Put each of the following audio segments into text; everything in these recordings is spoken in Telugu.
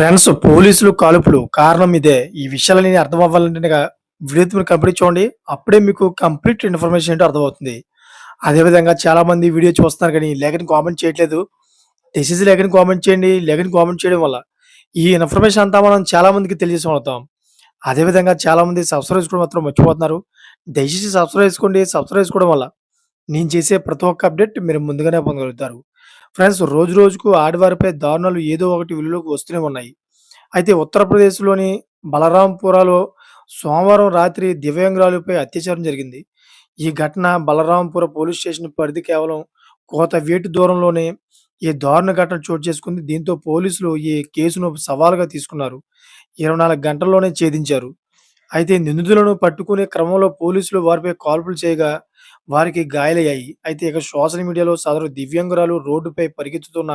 ఫ్రెండ్స్ పోలీసులు కాల్పులు కారణం ఇదే. ఈ విషయాలన్నీ అర్థం అవ్వాలంటే వీడియో కంప్లీట్ చూడండి. అప్పుడే మీకు కంప్లీట్ ఇన్ఫర్మేషన్ ఏంటో అర్థమవుతుంది. అదేవిధంగా చాలామంది వీడియో చూస్తున్నారు కానీ లేఖని కామెంట్ చేయట్లేదు. డిసీజ్ లేఖని కామెంట్ చేయండి. లేఖని కామెంట్ చేయడం వల్ల ఈ ఇన్ఫర్మేషన్ అంతా మనం చాలా మందికి తెలియజేయగలుగుతాం. అదేవిధంగా చాలామంది సబ్స్క్రైబ్ చేసుకోవడం మాత్రం మర్చిపోతున్నారు. దయచేసి సబ్స్క్రైబ్ చేసుకోండి. సబ్స్క్రైబ్ చేసుకోవడం వల్ల నేను చేసే ప్రతి ఒక్క అప్డేట్ మీరు ముందుగానే పొందగలుగుతారు. ఫ్రెండ్స్ రోజు రోజుకు ఆడవారిపై దారుణాలు ఏదో ఒకటి వెలుగులోకి వస్తూనే ఉన్నాయి. అయితే ఉత్తరప్రదేశ్‌లోని బలరాంపురాలో సోమవారం రాత్రి దివ్యాంగురాలుపై అత్యాచారం జరిగింది. ఈ ఘటన బలరాంపుర పోలీస్ స్టేషన్ పరిధి కేవలం కోత వేటు దూరంలోనే ఈ దారుణ ఘటన చోటు చేసుకుంది. దీంతో పోలీసులు ఈ కేసును సవాలుగా తీసుకున్నారు. 24 గంటల్లోనే ఛేదించారు. అయితే నిందితులను పట్టుకునే క్రమంలో పోలీసులు వారిపై కాల్పులు చేయగా వారికి గాయాలయ్యాయి. అయితే ఇక సోషల్ మీడియాలో సదరు దివ్యాంగురాలు రోడ్డుపై పరిగెత్తుతున్న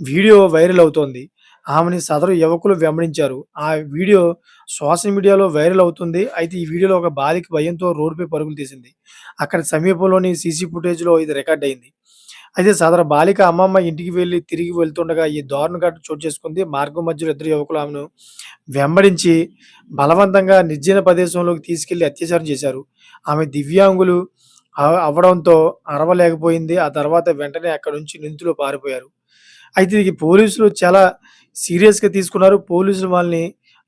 వీడియో వైరల్ అవుతోంది. ఆమెని సదరు యువకులు వెంబడించారు. ఆ వీడియో సోషల్ మీడియాలో వైరల్ అవుతుంది. అయితే ఈ వీడియోలో ఒక బాలిక భయంతో రోడ్డుపై పరుగులు తీసింది. అక్కడ సమీపంలోని సీసీ ఫుటేజ్‌లో ఇది రికార్డ్ అయింది. అయితే సదరు బాలిక అమ్మమ్మ ఇంటికి వెళ్ళి తిరిగి వెళ్తుండగా ఈ దారుణ ఘటన చోటు చేసుకుంది. మార్గం మధ్యలో ఇద్దరు యువకులు ఆమెను వెంబడించి బలవంతంగా నిర్జన ప్రదేశంలోకి తీసుకెళ్ళి అత్యాచారం చేశారు. ఆమె దివ్యాంగులు అవ్వడంతో అరవలేకపోయింది. ఆ తర్వాత వెంటనే అక్కడి నుంచి నిందితులు పారిపోయారు. అయితే ఇది పోలీసులు చాలా సీరియస్‌గా తీసుకున్నారు. పోలీసులు వాళ్ళని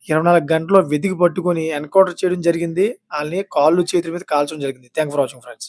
24 గంటల్లో వెతికి పట్టుకొని ఎన్‌కౌంటర్ చేయడం జరిగింది. ఆళ్ళని కాళ్ళు, చేతుల మీద కాల్చడం జరిగింది. Thank for watching friends.